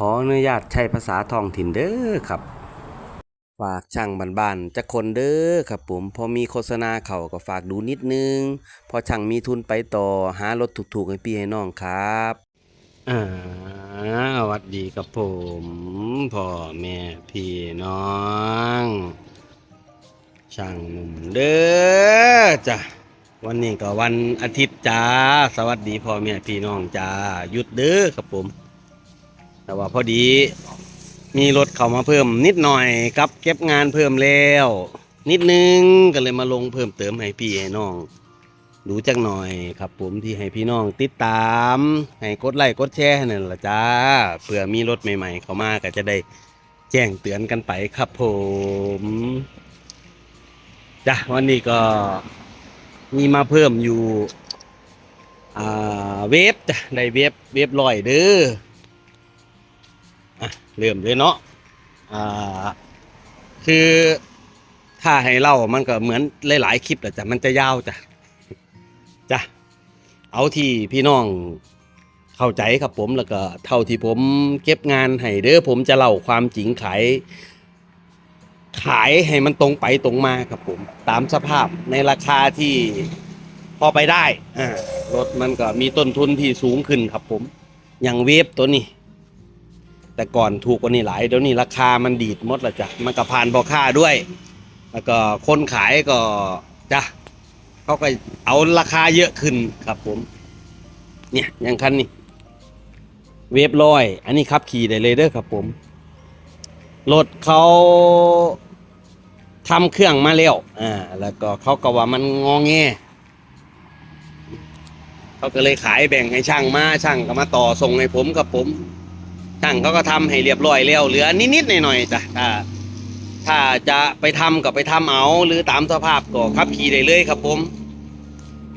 ขออนุญาตใช้ภาษาท้องถิ่นเด้อครับ ฝากช่างบ้านๆจะคนเด้อครับผม พอมีโฆษณาเขาก็ฝากดูนิดนึง พอช่างมีทุนไปต่อหารถถูกๆให้พี่ให้น้องครับอ่าสวัสดีครับผมพ่อแม่พี่น้อง ช่างหนุ่มเด้อจ้ะวันนี้ก็วันอาทิตย์จ้า สวัสดีพ่อแม่พี่น้องจ้าหยุดเด้อครับผม แต่ว่าพอดีมีรถเข้ามาเพิ่มนิดหน่อยครับ เก็บงานเพิ่มแล้ว นิดนึงก็เลยมาลงเพิ่มเติมให้พี่ให้น้อง ดูจักหน่อยครับ ผมที่ให้พี่น้องติดตามให้กดไลค์กดแชร์นั่นละจ้าเผื่อมีรถใหม่ ๆ เข้ามาก็จะได้แจ้งเตือนกันไปครับผมจ้ะวันนี้ก็มีมาเพิ่มอยู่อ่าเวฟจ้ะได้เวฟเวฟลอยเด้อ อะเริ่มเลยเนาะอ่าคือถ้าให้เล่ามันก็เหมือนหลายๆคลิปแหละจ้ะมันจะยาวจ้ะจ้ะเอาที่พี่น้องเข้าใจครับผมแล้วก็เท่าที่ผมเก็บงานให้เด้อผมจะเล่าความจริงขายขายให้มันตรงไปตรงมาครับผม ตามสภาพในราคาที่พอไปได้อ่ารถมันก็มีต้นทุนที่สูงขึ้นครับผม อย่างเวฟตัวนี้ แต่ก่อนถูกกว่านี้หลายเดี๋ยวนี้ราคามันดีดหมดละจ้ะมันก็ผ่านพอค่าด้วย แล้วก็คนขายก็จ้ะเขาก็เอาราคาเยอะขึ้นครับผม เนี่ยอย่างคันนี้เวฟลอย อันนี้ขับขี่ได้เลยเด้อครับผมรถเขาทำเครื่องมาแล้วอ่าแล้วก็เขาก็ว่ามันงองแงเขาก็เลยขายแบ่งให้ช่างมาช่างก็มาต่อส่งให้ผมครับผม ช่างเขาก็ทำให้เรียบร้อยแล้วเหลือนิดๆหน่อยๆจ้ะถ้าถ้าจะไปทำก็ไปทำเอา หรือตามสภาพก็ขับขี่ได้เลยครับผม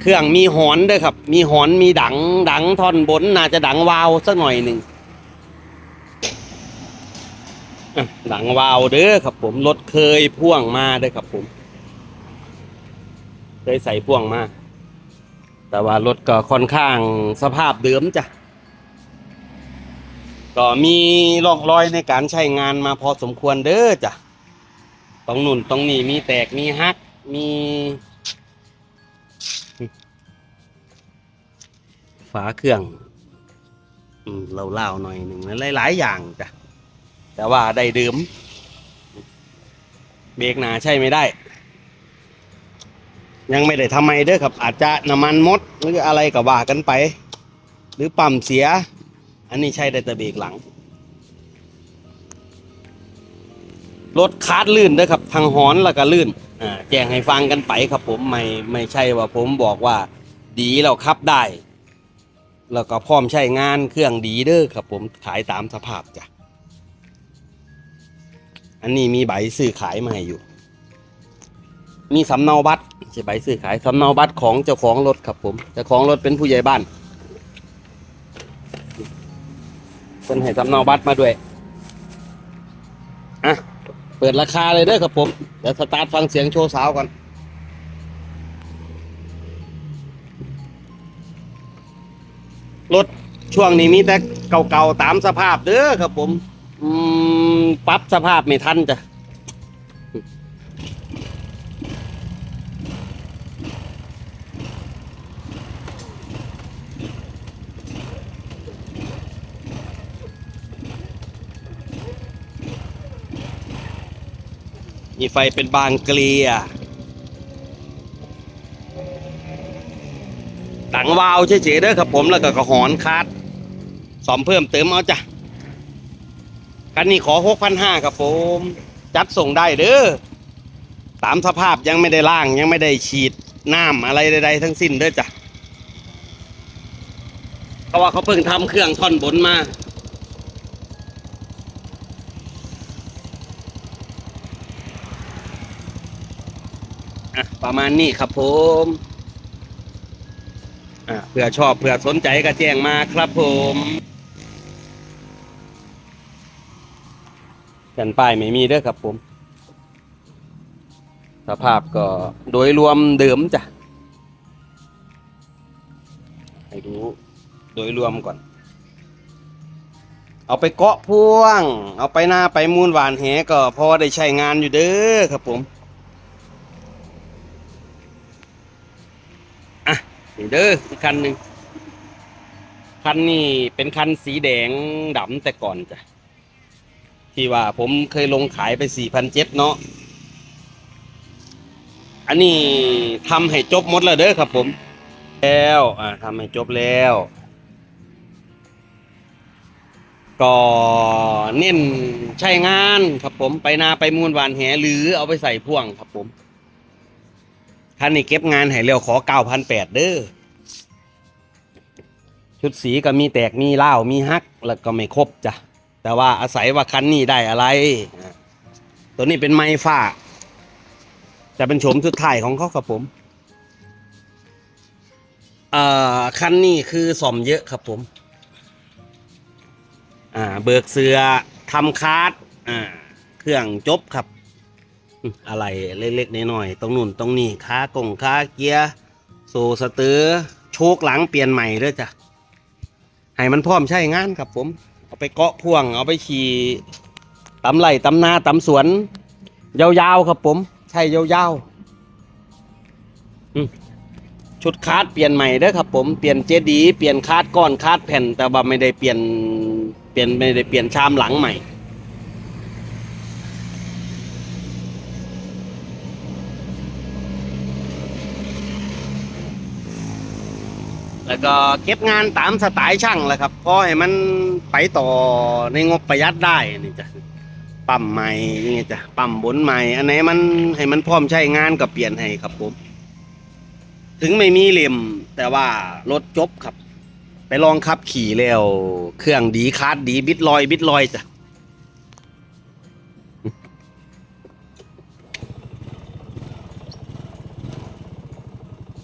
เครื่องมีหอนด้วยครับ มีหอนมีดังดังท่อนบนน่าจะดังวาวสักหน่อยหนึ่งดังวาวเด้อครับผมรถเคยพ่วงมาเด้อครับผม เคยใส่พ่วงมาแต่ว่ารถก็ค่อนข้างสภาพเดิมจ้ะ ก็มีร่องรอยในการใช้งานมาพอสมควรเด้อจ้ะตรงนุ่นตรงนี้มีแตกมีหักมีฝาเครื่องอืมเล่าๆหน่อยหนึ่งหลาย ๆ อย่างจ้ะแต่ว่าได้ดื่ม เบรกหนาใช่ไม่ได้ ยังไม่ได้ทำไมเด้อครับ อาจจะน้ำมันมดหรืออะไรก็ว่ากันไป หรือปั๊มเสีย อันนี้ใช่ได้แต่เบรกหลัง รถคาดลื่นเด้อครับ ทางหอนแล้วก็ลื่นแจ้งให้ฟังกันไปครับผมไม่ไม่ใช่ว่าผมบอกว่า ดีแล้วขับได้ แล้วก็พร้อมใช้งานเครื่องดีเด้อครับผมขายตามสภาพจ้ะอันนี้มีใบซื้อขายมาให้อยู่ มีสำเนาบัตรใช่ใบซื้อขายสำเนาบัตรของเจ้าของรถครับผมเจ้าของรถเป็นผู้ใหญ่บ้าน เพิ่นให้สำเนาบัตรมาด้วยอะเปิดราคาเลยเด้อครับผมเดี๋ยวสตาร์ทฟังเสียงโชว์สาวก่อนรถช่วงนี้มีแต่เก่าๆตามสภาพเด้อครับผม อืมปรับสภาพไม่ทันจ้ะ มีไฟเป็นบางเกลียตังวาวเฉยๆเด้อครับผมแล้วก็กระหอนคาดสอมเพิ่มเติมเอาจ้ะคันนี้ขอหกพันห้าครับผม จัดส่งได้เด้อตามสภาพยังไม่ได้ล่างยังไม่ได้ฉีดน้ำอะไรใดๆทั้งสิ้นเด้อจ้ะเพราะว่าเขาเพิ่งทำเครื่องท่อนบนมา ประมาณนี้ครับผมเผื่อชอบเผื่อสนใจก็แจ้งมาครับผมแผ่นป้ายไม่มีเด้อครับผม สภาพก็โดยรวมเดิมจ้ะให้ดูโดยรวมก่อน เอาไปเกาะพ่วง เอาไปหน้าไปมูลหวานแหก็พอได้ใช้งานอยู่เด้อครับผม อะ นี่เด้อคันหนึ่งคันนี้เป็นคันสีแดงดำแต่ก่อนจ้ะที่ว่าผมเคยลงขายไปสี่พันเจ็ดเนาะอันนี้ทำให้จบหมดแล้วเด้อครับผม แล้วอ่าทำให้จบแล้ว ก็เน้นใช้งานครับผมไปนาไปมูลหวานแหหรือเอาไปใส่พ่วงครับผมคันนี้เก็บงานให้เร็วขอเก้าพันแปดเด้อ ชุดสีก็มีแตกมีเล่ามีฮักแล้วก็ไม่ครบจ้ะแต่ว่าอาศัยว่าคันนี้ได้อะไร ตัวนี้เป็นไม้ฝ้า จะเป็นโฉมสุดท้ายของเขาครับผมอ่อคันนี้คือซ่อมเยอะครับผมอ่าเบิกเสือทำคาร์ดอ่าเครื่องจบครับ อะไรเล็กๆน้อยๆตรงนู่นตรงนี้ค้ากงค้าเกียร์โซสเตอร์โชคหลังเปลี่ยนใหม่ด้วยจ้ะ ให้มันพร้อมใช้งานครับผม เอาไปเกาะพ่วง เอาไปขี่ตำไรตำนาตำสวน ยาวๆครับผม ใช่ยาวๆชุดคาดเปลี่ยนใหม่เด้อครับผมเปลี่ยนเจดี เปลี่ยนคาดก้อนคาดแผ่น แต่ว่าไม่ได้เปลี่ยนเปลี่ยนไม่ได้เปลี่ยนชามหลังใหม่ แล้วก็เก็บงานตามสไตล์ช่างแหละครับเพราะให้มันไปต่อในงบประหยัดได้นี่จ้ะปั๊มใหม่นี่จ้ะปั๊มบนใหม่อันไหนมันให้มันพร้อมใช้งานก็เปลี่ยนให้ครับผม ถึงไม่มีเหลี่ยมแต่ว่ารถจบครับ ไปลองขับขี่แล้ว เครื่องดีคาร์ดดีบิดลอย บิดลอยจ้ะ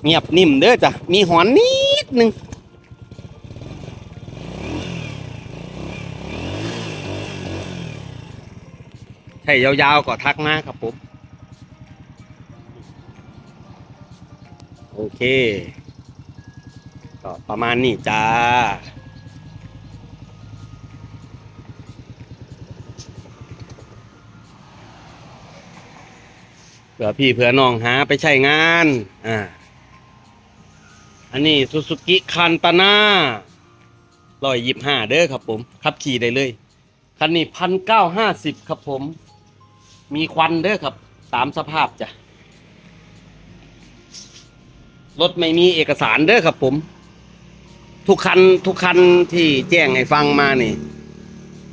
เงียบนิ่มเด้อจ้ะมีหอนนิ ดนึงใช่ยาวๆก็ทักมาครับผม โอเคก็ประมาณนี้จ้าเผื่อพี่เผื่อน้องหาไปใช้งาน อ่า อันนี้ซูซูกิคันตาน่าร้อยยิบห้าเด้อครับผมขับขี่ได้เลย คันนี้พันเก้าห้าสิบครับผม มีควันเด้อครับ ตามสภาพจ้ะ รถไม่มีเอกสารเด้อครับผม ทุกคันทุกคันที่แจ้งให้ฟังมานี่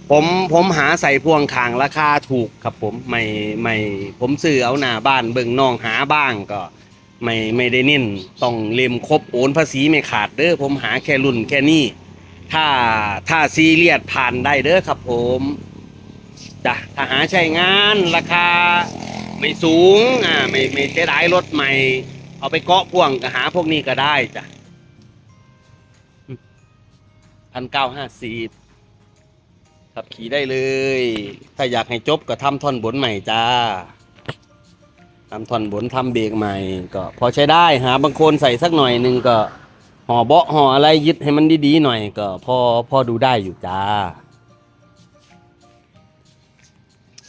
ผมผมหาใส่พวงขางราคาถูกครับผม ไม่ไม่ผมซื้อเอาหน้าบ้านเบิ่งน้องหาบ้างก็ ไม่ไม่ได้เน้นต้องเล่มครบโอนภาษีไม่ขาดเด้อผมหาแค่รุ่นแค่นี้ถ้าถ้าซีเรียสผ่านได้เด้อครับผมจ้ะถ้าหาใช้งานราคาไม่สูงอ่าไม่ไม่เสียดายรถใหม่ เอาไปเกาะพ่วงก็หาพวกนี้ก็ได้จ้ะพันเก้าห้าสิบขับขี่ได้เลย ถ้าอยากให้จบก็ทำท่อนบนใหม่จ้า ทำท่อนบนทำเบรกใหม่ ก็พอใช้ได้หาบางคนใส่สักหน่อยหนึ่งก็ห่อเบาะห่ออะไรยึดให้มันดีๆหน่อยก็พอพอดูได้อยู่จ้า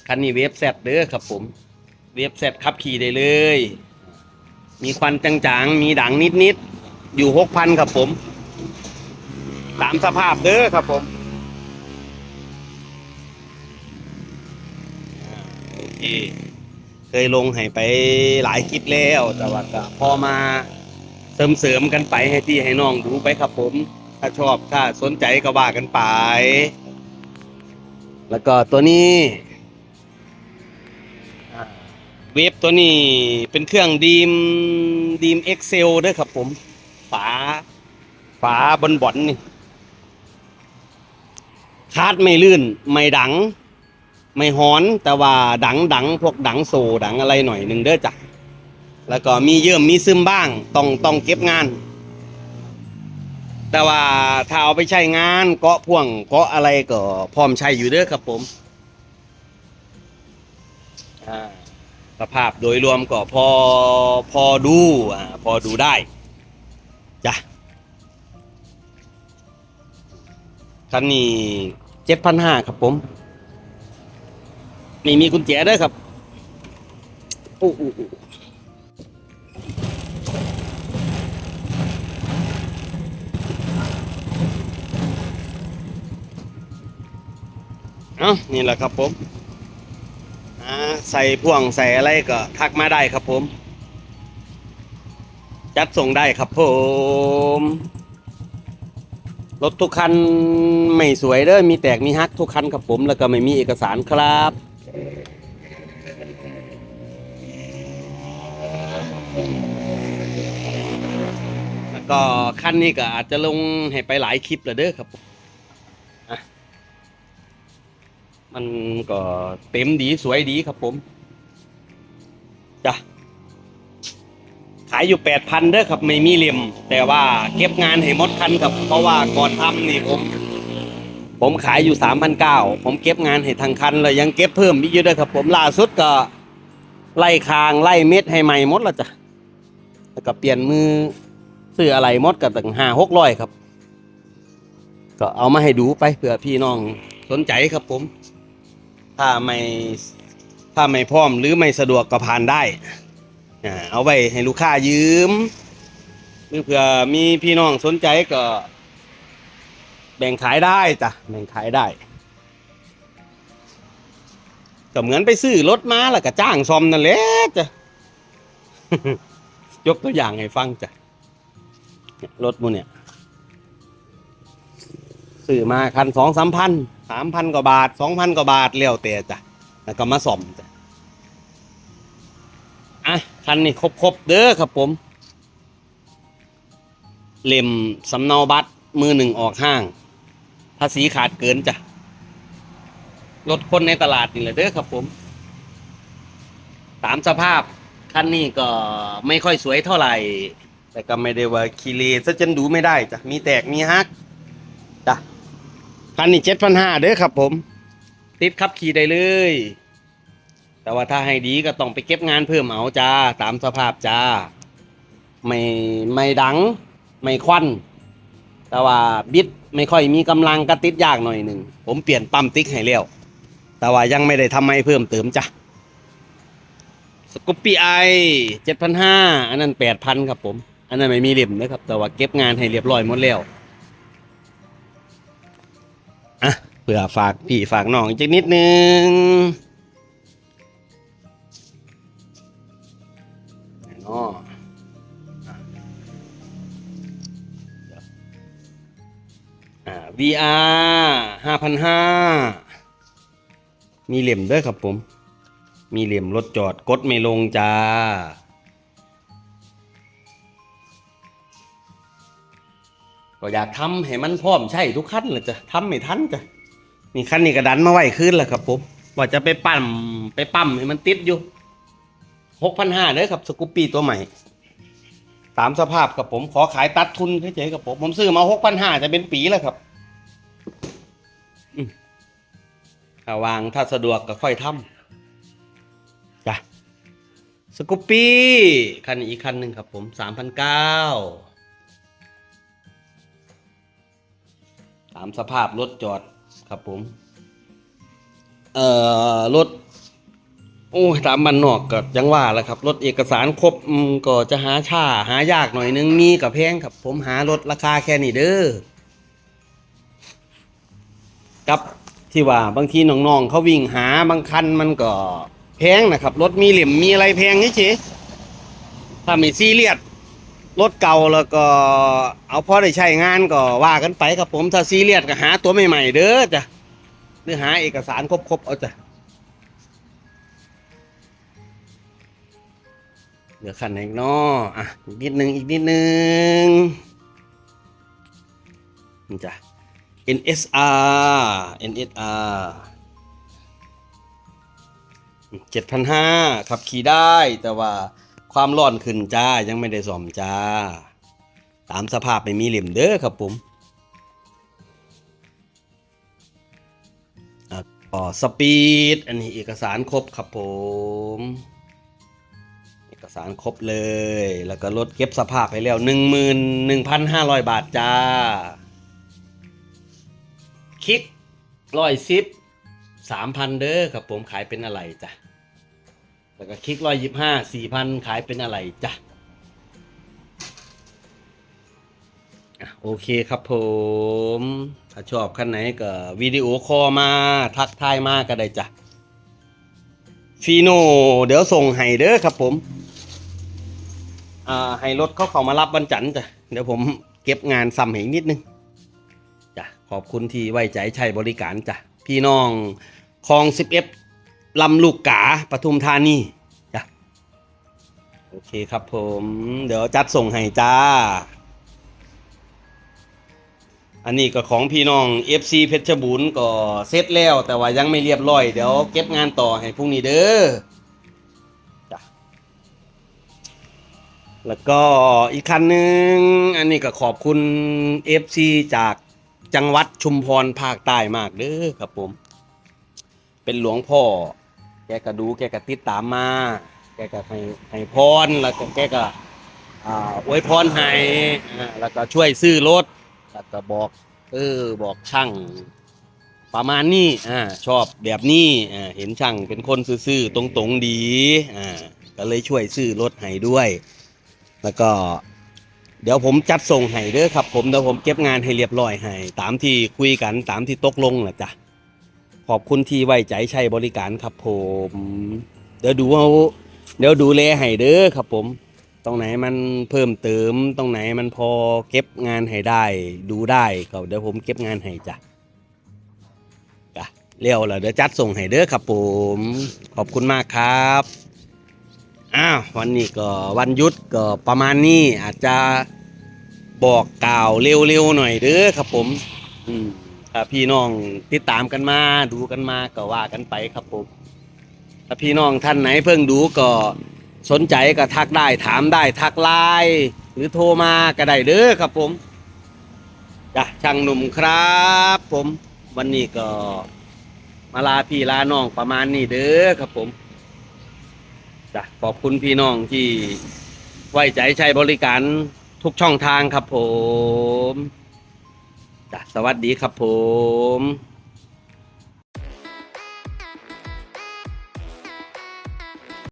คันนี้เวฟแซดเด้อครับผม เวฟแซดขับขี่ได้เลย มีควันจางๆ มีดังนิดๆ อยู่หกพันครับผม ตามสภาพเด้อครับผมโอเค เคยลงให้ไปหลายคลิปแล้วแต่ว่าก็พอมาเสริมเสริมๆกันไปให้พี่ให้น้องดูไปครับผม ถ้าชอบถ้าสนใจก็ว่ากันไป แล้วก็ตัวนี้เวฟตัวนี้เป็นเครื่องดีมดีมเอ็กเซลด้วยครับผม ฝา ฝาบนบอนนี่คาดไม่ลื่น ไม่ดัง ไม่หอนแต่ว่าดังดังพวกดังโซดังอะไรหน่อยหนึ่งเด้อจ้ะแล้วก็มีเยิ่มมีซึมบ้างต้องต้องเก็บงาน แต่ว่าถ้าเอาไปใช้งานเกาะพ่วงเกาะอะไรก็พร้อมใช้อยู่เด้อครับผมสภาพโดยรวมก็พอพอดูอ่าพอดูได้จ้ะคันนี้เจ็ดพันห้าครับผม นี่มีกุญแจด้วยครับโอ้โหเอ้านี่แหละครับผมใส่พ่วงใส่อะไรก็ทักมาได้ครับผม จัดส่งได้ครับผม รถทุกคันไม่สวยเด้อมีแตกมีฮักทุกคันครับผม แล้วก็ไม่มีเอกสารครับ ก็คันนี้ก็อาจจะลงให้ไปหลายคลิปแล้วเด้อครับผมอะมันก็เต็มดีสวยดีครับผมจ้ะขายอยู่แปดพันเด้อครับไม่มีเหลี่ยม แต่ว่าเก็บงานให้หมดคันครับ เพราะว่าก่อนทำนี่ผม ผมขายอยู่สามพันเก้าผมเก็บงานให้ทางคันเลยยังเก็บเพิ่มอีกเยอะเด้อครับ ผมล่าสุดก็ ไล่คางไล่เม็ดให้ใหม่หมดแล้วจ้ะแล้วก็เปลี่ยนมือ ซื้ออะไรมดกับตั้งห้าหกร้อยครับ ก็เอามาให้ดูไปเผื่อพี่น้องสนใจครับผม ถ้าไม่ถ้าไม่พร้อมหรือไม่สะดวกก็ผ่านได้เอาไปให้ลูกค้ายืมหรือเผื่อมีพี่น้องสนใจก็ แบ่งขายได้จ้ะแบ่งขายได้ก็เหมือนไปซื้อรถมาแล้วก็จ้างซ่อมนั่นแหละจ้ะยกตัวอย่างให้ฟังจ้ะ รถมูเนี่ยซื้อมาคันสองสามพันสามพันกว่าบาทสองพันกว่าบาทแล้วแต่จ้ะแล้วก็มาซ่อมจ้ะอะคันนี้ครบครบๆเด้อครับผม เล่มสำเนาบัตรมือหนึ่งออกห้าง ภาษีขาดเกินจ้ะรถคนในตลาดนี่แหละเด้อครับผมตามสภาพคันนี้ก็ไม่ค่อยสวยเท่าไหร่ แต่ก็ไม่ได้ว่าคีเลซะจนดูไม่ได้จ้ะมีแตกมีฮักจ้ะคันนี้เจ็ดพันห้าเด้อครับผม ติดขับขี่ได้เลย แต่ว่าถ้าให้ดีก็ต้องไปเก็บงานเพิ่มเอาจ้า ตามสภาพจ้า ไม่ไม่ดัง ไม่ควันแต่ว่าบิดไม่ค่อยมีกำลังกระติดยากหน่อยหนึ่ง ผมเปลี่ยนปั๊มติ๊กให้แล้วแต่ว่ายังไม่ได้ทำให้เพิ่มเติมจ้ะสกูปปี้ไอเจ็ดพันห้าอันนั้นแปดพันครับผม อันนั้นไม่มีเหลี่ยมนะครับ แต่ว่าเก็บงานให้เรียบร้อยหมดแล้วอะเผื่อฝากพี่ฝากน้องอีกนิดนึงเนาะอ่า VR ห้าพันห้ามีเหลี่ยมด้วยครับผม มีเหลี่ยมรถจอดกดไม่ลงจ้า ก็อยากทำให้มันพร้อมใช่ทุกขั้นเลยจ้ะทำไม่ทันจ้ะนี่ขั้นนี้กระดันมาไหวขึ้นแล้วครับผมว่าจะไปปั่มไปปั๊มให้มันติดอยู่หกพันห้าเด้อครับสกูปปี้ตัวใหม่ ตามสภาพครับผมขอขายตัดทุนเฉยๆครับผมผมซื้อมาหกพันห้าจะเป็นปีแล้วครับอืมถ้าวางถ้าสะดวกก็ค่อยทำจ้ะสกูปปี้คันอีกคันหนึ่งครับผมสามพันเก้าามสภาพรถจอดครับผม เอ่อรถโอ้ยตามบ้านนอกก็ยังว่าแหละครับ รถเอกสารครบก็จะหาช้าหายากหน่อยนึงมีกับแพงครับ ผมหารถราคาแค่นี้เด้อกับที่ว่าบางทีน้องๆเขาวิ่งหาบางคันมันก็แพงนะครับ รถมีเหลี่ยมมีอะไรแพงเฉยๆถ้าไม่ซีเรียส รถเก่าแล้วก็เอาพอได้ใช้งานก็ว่ากันไปครับผมถ้าซีเรียสก็หาตัวใหม่ๆเด้อจ้ะหรือหาเอกสารครบๆเอาจ้ะเหลือคันอีกเนาะอะอีกนิดนึงอีกนิดนึงนี่จ้ะ NSR NSR เจ็ดพันห้าขับขี่ได้แต่ว่า ความร้อนขึ้นจ้ายังไม่ได้ซ่อมจ้า ตามสภาพไม่มีเหลี่ยมเด้อครับผมอ๋อสปีดอันนี้เอกสารครบครับผม เอกสารครบเลย แล้วก็รถเก็บสภาพให้แล้วหนึ่งหมื่นหนึ่งพันห้าร้อยบาทจ้า คิกร้อยสิบสามพันเด้อครับผมขายเป็นอะไรจ้ะ แล้วก็คลิกร้อยยี่ห้าสี่พันขายเป็นอะไรจ้ะโอเคครับผม ถ้าชอบขั้นไหนก็วิดีโอคอลมา ทักทายมาก็ได้จ้ะฟีโนเดี๋ยวส่งให้เด้อครับผม อ่าให้รถเขาเข้ามารับวันจันทร์จ้ะ เดี๋ยวผมเก็บงานซ้ำให้อีกนิดนึงจ้ะขอบคุณที่ไว้ใจใช้บริการจ้ะ พี่น้องคลองสิบเอฟ ลำลูกกาปทุมธานีจ้ะโอเคครับผม เดี๋ยวจัดส่งให้จ้า อันนี้ก็ของพี่น้อง FC เพชรบูรณ์ก็เสร็จแล้ว แต่ว่ายังไม่เรียบร้อย เดี๋ยวเก็บงานต่อให้พรุ่งนี้เด้อจ้ะแล้วก็อีกคันหนึ่งอันนี้ก็ขอบคุณ FC จากจังหวัดชุมพรภาคใต้มากเด้อครับผม เป็นหลวงพ่อ กก็ดูแกก็ติดตามมา แกก็ให้ให้พรแล้วก็แกก็อ่าอวยพรให้อ่าแล้วก็ช่วยซื้อรถแล้วก็บอกเออบอกช่างประมาณนี้อ่าชอบแบบนี้อ่าเห็นช่างเป็นคนซื่อๆตรงๆดีอ่าก็เลยช่วยซื้อรถให้ด้วย แล้วก็ เดี๋ยวผมจัดส่งให้เด้อครับ ผมเดี๋ยวผมเก็บงานให้เรียบร้อยให้ตามที่คุยกันตามที่ตกลงนะจ๊ะ ขอบคุณที่ไว้ใจใช้บริการครับผม เดี๋ยวดูเอาเดี๋ยวดูแลให้เด้อครับผม ตรงไหนมันเพิ่มเติม ตรงไหนมันพอเก็บงานให้ได้ ดูได้ก็เดี๋ยวผมเก็บงานให้จ้ะจ้ะเร็วแล้วเดี๋ยวจัดส่งให้เด้อครับผม ขอบคุณมากครับอ้าววันนี้ก็วันหยุดก็ประมาณนี้อาจจะบอกกล่าวเร็วๆหน่อยเด้อครับผม อืม ถ้าพี่น้องติดตามกันมาดูกันมาก็ว่ากันไปครับผมถ้าพี่น้องท่านไหนเพิ่งดูก็สนใจก็ทักได้ถามได้ทักไลน์หรือโทรมาก็ได้เด้อครับผมจ้ะช่างหนุ่มครับ ผมวันนี้ก็มาลาพี่ลาน้องประมาณนี้เด้อครับผมจ้ะขอบคุณพี่น้องที่ไว้ใจใช้บริการทุกช่องทางครับผม สวัสดีครับผม